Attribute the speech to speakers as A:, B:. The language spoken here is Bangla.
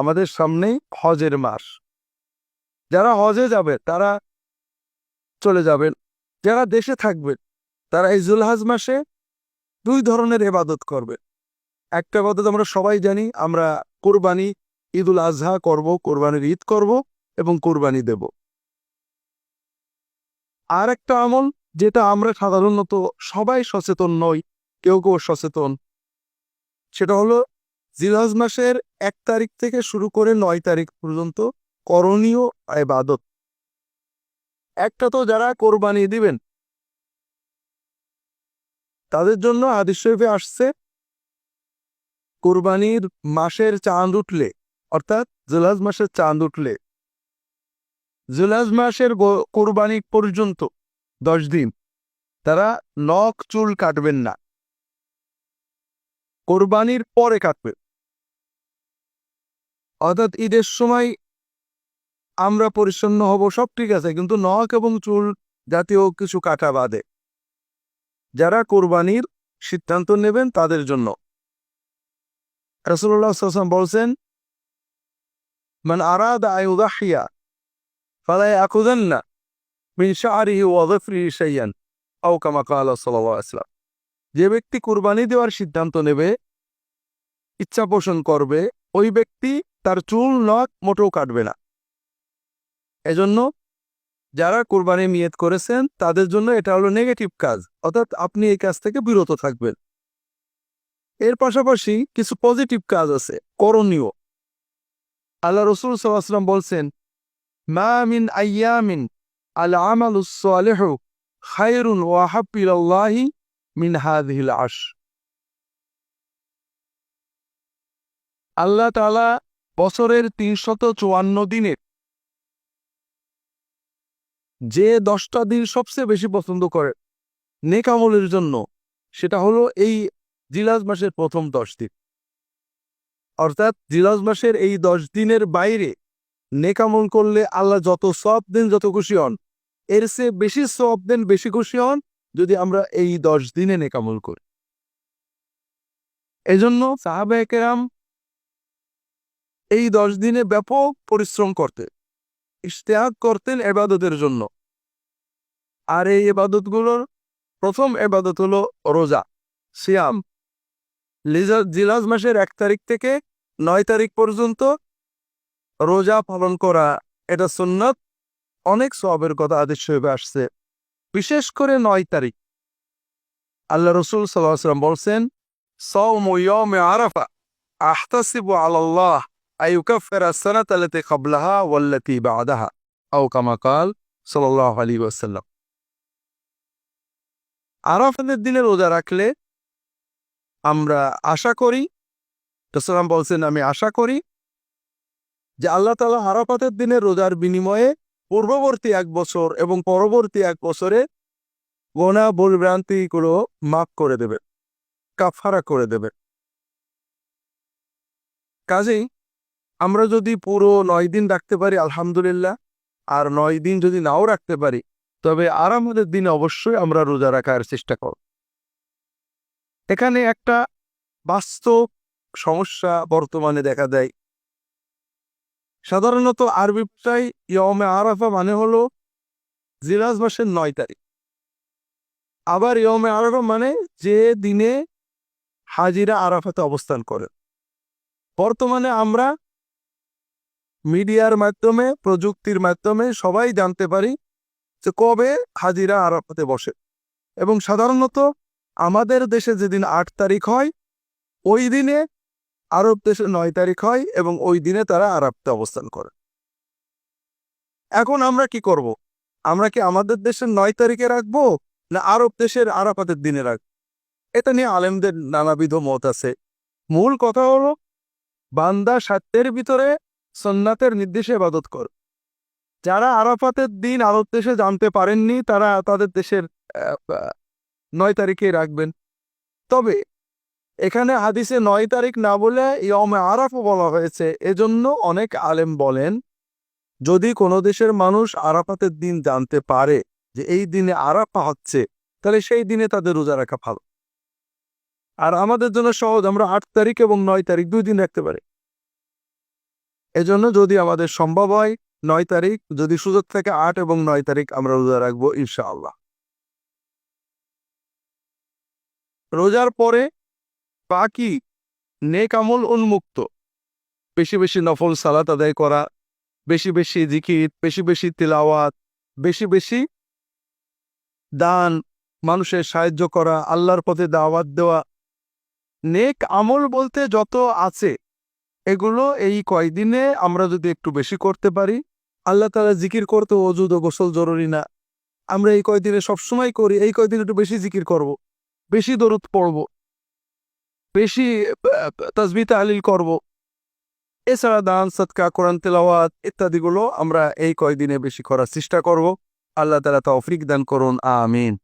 A: আমাদের সামনেই হজের মাস। যারা হজে যাবে, তারা চলে যাবেন। যারা দেশে থাকবেন তারা এই জুলহাজ মাসে দুই ধরনের এবাদত করবে। একটা এবাদত আমরা সবাই জানি, আমরা কোরবানি ঈদুল আজহা করব, কোরবানির ঈদ করব এবং কোরবানি দেব। আর একটা আমল, যেটা আমরা সাধারণত সবাই সচেতন নই, কেউ কেউ সচেতন, সেটা হলো জিলহজ মাসের এক তারিখ থেকে শুরু করে নয় তারিখ পর্যন্ত করণীয় এবাদত একটা তো যারা কোরবানি দিবেন, তাদের জন্য হাদিস শরীফে আসছে, কোরবানির মাসের চাঁদ উঠলে, অর্থাৎ জুলাজ মাসের চাঁদ উঠলে জুলাজ মাসের কোরবানি পর্যন্ত দশ দিন, তারা নখ চুল কাটবেন না। কোরবানির পরে কাটবে অর্থাৎ ঈদের সময় আমরা পরিচ্ছন্ন হব, সব ঠিক আছে, কিন্তু নখ এবং চুল জাতীয় কিছু কাটা বাদে। যারা কোরবানির সিদ্ধান্ত নেবেন তাদের জন্য। রসুল্লাহ সাল্লাম বলছেন, মান আরাদ আয়ুদাহিয়া ফালাই কালা সাল্লাল্লাহু যে ব্যক্তি কুরবানি দেওয়ার সিদ্ধান্ত নেবে, ইচ্ছা পোষণ করবে ওই ব্যক্তি তার চুল নখ মোটেও কাটবে না। এজন্য যারা কোরবানি নিয়ত করেছেন, তাদের জন্য এটা হলো নেগেটিভ কাজ, অর্থাৎ আপনি এই কাজ থেকে বিরত থাকবেন। এর পাশাপাশি কিছু পজিটিভ কাজ আছে, করণীয়। আল্লাহ রসুল সাল্লাম বলছেন, মা মিন আইয়ামিন আল আমালুস সালিহু খায়রুন ওয়া হাব্বিলাল্লাহি মিন হাযিহিল আশ আল্লাহ তালা বছরের তিনশত চুয়ান্ন দিনের। যে দশটা দিন সবচেয়ে বেশি পছন্দ করে নেকামলের জন্য, সেটা হলো এই জিলাজ মাসের প্রথম দশ দিন। অর্থাৎ জিলাজ মাসের এই দশ দিনের বাইরে নেকামল করলে আল্লাহ যত সব দিন, যত খুশি হন, এর চেয়ে বেশি সব দিন, বেশি খুশি হন যদি আমরা এই দশ দিনে নেকামল করি। এজন্য সাহাবাহাম এই দশ দিনে ব্যাপক পরিশ্রম করতে, ইশতেহাক করতেন এবাদতের জন্য। আর এই এবাদতগুলোর প্রথম এবাদত হলো রোজা, সিয়াম। লিজা জিলাজ মাসের এক তারিখ থেকে নয় তারিখ পর্যন্ত রোজা পালন করা, এটা সুন্নত। অনেক সবের কথা আদেশ হয়ে আসছে। বিশেষ করে নয় তারিখ। আল্লাহ রসুল সাল্লাম বলছেন সৌমে আরাফা আহতাসিবু আল্লাহ আইউকাফের সানাত আলতে কবলাহা ওয়াল্লাতি আরাফাতের রোজা রাখলে আমরা আশা করি বলছেন, আমি আশা করি যে আল্লাহ তালা আরাফাতের দিনে রোজার বিনিময়ে পূর্ববর্তী এক বছর এবং পরবর্তী এক বছরে গোনা ভুলভ্রান্তিগুলো মাফ করে দেবে কাফারা করে দেবে। কাজেই আমরা যদি পুরো নয় দিন রাখতে পারি, আলহামদুলিল্লাহ। আর নয় দিন যদি নাও রাখতে পারি, তবে আরামদের দিনে অবশ্যই আমরা রোজা রাখার চেষ্টা করব। এখানে একটা বাস্তব সমস্যা বর্তমানে দেখা দেয়। সাধারণত আরবি ভাষায় ইয়মে আরাফা মানে হলো জিরাজ মাসের নয় তারিখ। আবার ইয়মে আরাফা মানে যে দিনে হাজিরা আরাফাতে অবস্থান করে। বর্তমানে আমরা মিডিয়ার মাধ্যমে, প্রযুক্তির মাধ্যমে সবাই জানতে পারি যে কবে হাজিরা আরাফাতে বসে। এবং সাধারণত আমাদের দেশে যেদিন আট তারিখ হয়, ওই দিনে আরব দেশে নয় তারিখ হয় এবং ওই দিনে তারা আরবতে অবস্থান করে। এখন আমরা কি করব? আমরা কি আমাদের দেশের নয় তারিখে রাখব না আরব দেশের আরাফাতের দিনে রাখব? এটা নিয়ে আলেমদের নানাবিধ মত আছে। মূল কথা হলো, বান্দা সাত্যের ভিতরে সন্ন্যাতের নির্দেশে ইবাদত কর। যারা আরাফাতের দিন আরব দেশে জানতে পারেননি, তারা তাদের দেশের নয় তারিখে রাখবেন। তবে এখানে হাদিসে নয় তারিখ না বলে ইয়মে আরাফা বলা হয়েছে। এজন্য অনেক আলেম বলেন, যদি কোনো দেশের মানুষ আরাফাতের দিন জানতে পারে যে এই দিনে আরাফা হচ্ছে, তাহলে সেই দিনে তাদের রোজা রাখা ভালো। আর আমাদের জন্য সহজ, আমরা আট তারিখ এবং নয় তারিখ দুই দিন রাখতে পারি। এজন্য যদি আমাদের সম্ভব হয়, নয় তারিখ, যদি সুযোগ থাকে আট এবং নয় তারিখ আমরা রোজা রাখব, ইনশাআল্লাহ। রোজার পরে বাকি নেক আমল উন্মুক্ত। বেশি বেশি নফল সালাত আদায় করা, বেশি বেশি জিকির, বেশি বেশি তিলাওয়াত, বেশি বেশি দান, মানুষের সাহায্য করা, আল্লাহর পথে দাওয়াত দেওয়া। নেক আমল বলতে যত আছে এগুলো এই কয়দিনে আমরা যদি একটু বেশি করতে পারি, আল্লাহ তালা জিকির করতে অজুদ ও গোসল জরুরি না। আমরা এই কয়দিনে সবসময় করি, এই কয়দিন একটু বেশি জিকির করব। বেশি দরুদ পড়ব, বেশি তসবি তাহলিল করব। এছাড়া দান সৎকা কোরআন তেলাওয়াত ইত্যাদিগুলো আমরা এই কয়দিনে বেশি করার চেষ্টা করব। আল্লাহ তালা তৌফিক দান করুন, আমিন।